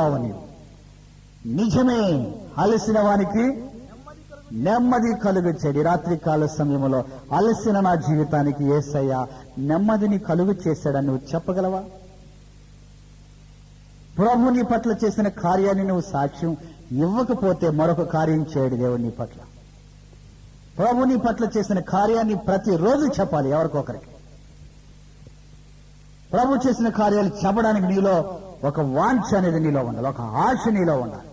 అవని నిజమే అలసిన వానికి నెమ్మది కలుగు చెడి. రాత్రి కాల సమయంలో అలసిన నా జీవితానికి ఏసయ్య నెమ్మదిని కలుగు చేశాడని నువ్వు చెప్పగలవా? ప్రభు నీ పట్ల చేసిన కార్యాన్ని నువ్వు సాక్ష్యం ఇవ్వకపోతే మరొక కార్యం చేయడు దేవుడు నీ పట్ల. ప్రభు నీ పట్ల చేసిన కార్యాన్ని ప్రతిరోజు చెప్పాలి ఎవరికొకరికి. ప్రభు చేసిన కార్యాలు చెప్పడానికి నీలో ఒక వాంఛ అనేది నీలో ఉండాలి. ఒక ఆశ నీలో ఉండాలి.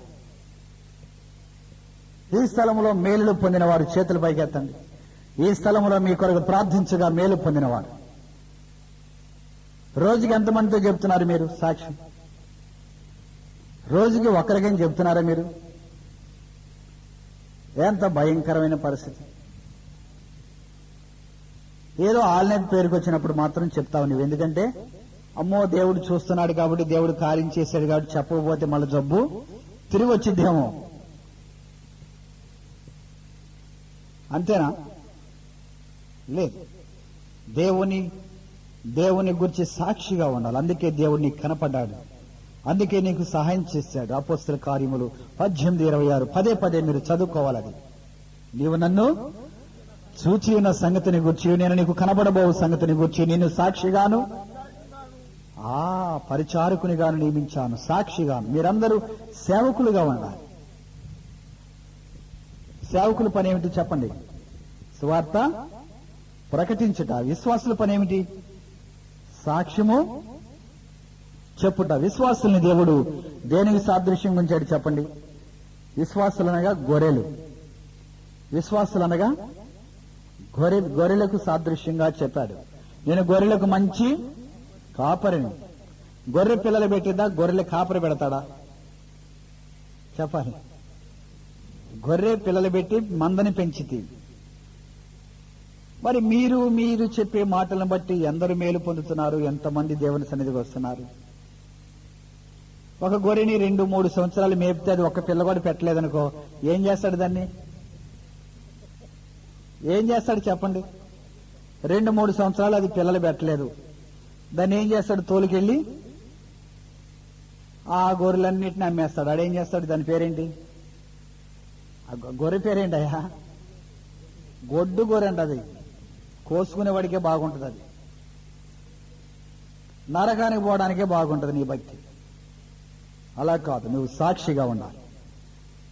ఈ స్థలంలో మేలులు పొందిన వారు చేతులు పైకెత్తండి. ఈ స్థలంలో మీ కొరకు ప్రార్థించగా మేలు పొందినవారు రోజుకి ఎంతమందితో చెప్తున్నారు మీరు? సాక్ష్యం. రోజుకి ఒక్కరికేం చెప్తున్నారా మీరు? ఎంత భయంకరమైన పరిస్థితి. ఏదో ఆన్లైన్ పేరుకు వచ్చినప్పుడు మాత్రం చెప్తావు నువ్వు. ఎందుకంటే అమ్మో దేవుడు చూస్తున్నాడు కాబట్టి దేవుడు కార్యం చేశాడు కాబట్టి చెప్పకపోతే మళ్ళీ జబ్బు తిరిగి వచ్చిద్దేమో. అంతేనా? లేదు. దేవుని దేవుని గురించి సాక్షిగా ఉండాలి. అందుకే దేవుడు నీకు కనపడ్డాడు. అందుకే నీకు సహాయం చేశాడు. అపోస్తుల కార్యములు పద్దెనిమిది ఇరవై ఆరు. పదే పదే మీరు చదువుకోవాలది. నీవు నన్ను చూచి ఉన్న సంగతిని గుర్చి నేను నీకు కనబడబోవు సంగతిని గుర్చి నేను సాక్షిగాను ఆ పరిచారకునిగాను నియమించాను సాక్షిగాను మీరందరూ సేవకులుగా ఉండాలి. సేవకుల పని ఏమిటి చెప్పండి? సువార్త ప్రకటించుట విశ్వాసుల పని ఏమిటి సాక్ష్యము చెప్పుట విశ్వాసుల్ని దేవుడు దేనికి సాదృశ్యం ఉంచాడు చెప్పండి? విశ్వాసులు అనగా గొర్రెలు. విశ్వాసులు అనగా గొర్రె గొర్రెలకు సాదృశ్యంగా చెప్పాడు. నేను గొర్రెలకు మంచి కాపరిని. గొర్రె పిల్లలు పెట్టిందా? గొర్రెలు కాపరి పెడతాడా? చెప్పాలి గొర్రె పిల్లలు పెట్టి మందని పెంచితే. మరి మీరు మీరు చెప్పే మాటలను బట్టి ఎందరు మేలు పొందుతున్నారు? ఎంతమంది దేవుని సన్నిధికి వస్తున్నారు? ఒక గొర్రెని రెండు మూడు సంవత్సరాలు మేపితే అది ఒక పిల్ల కూడా పెట్టలేదనుకో ఏం చేస్తాడు దాన్ని? ఏం చేస్తాడు చెప్పండి? రెండు మూడు సంవత్సరాలు అది పిల్లలు పెట్టలేదు. దాన్ని ఏం చేస్తాడు? తోలుకెళ్ళి ఆ గొర్రెలన్నిటిని అమ్మేస్తాడు. ఆడేం చేస్తాడు? దాని పేరేంటి? ఆ గొర్రె పేరేంటి అయ్యా గొడ్డు గొర్రె అండి అది. కోసుకునేవాడికే బాగుంటుంది అది. నరకానికి పోవడానికే బాగుంటుంది నీ భక్తి. అలా కాదు. నువ్వు సాక్షిగా ఉండాలి.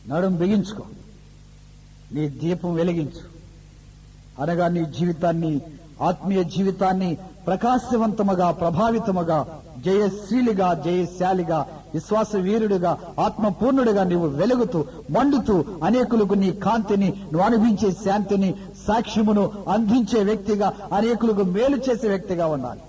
నడుం బిగించుకో. నీ దీపం వెలిగించు. అనగా నీ జీవితాన్ని ఆత్మీయ జీవితాన్ని ప్రకాశవంతముగా ప్రభావితముగా జయశీలిగా జయశాలిగా విశ్వాస వీరుడుగా ఆత్మపూర్ణుడిగా నీవు వెలుగుతూ మండుతూ అనేకులకు నీ కాంతిని నువ్వు అనుభవించే శాంతిని సాక్ష్యమును అందించే వ్యక్తిగా అనేకులకు మేలు చేసే వ్యక్తిగా ఉండాలి.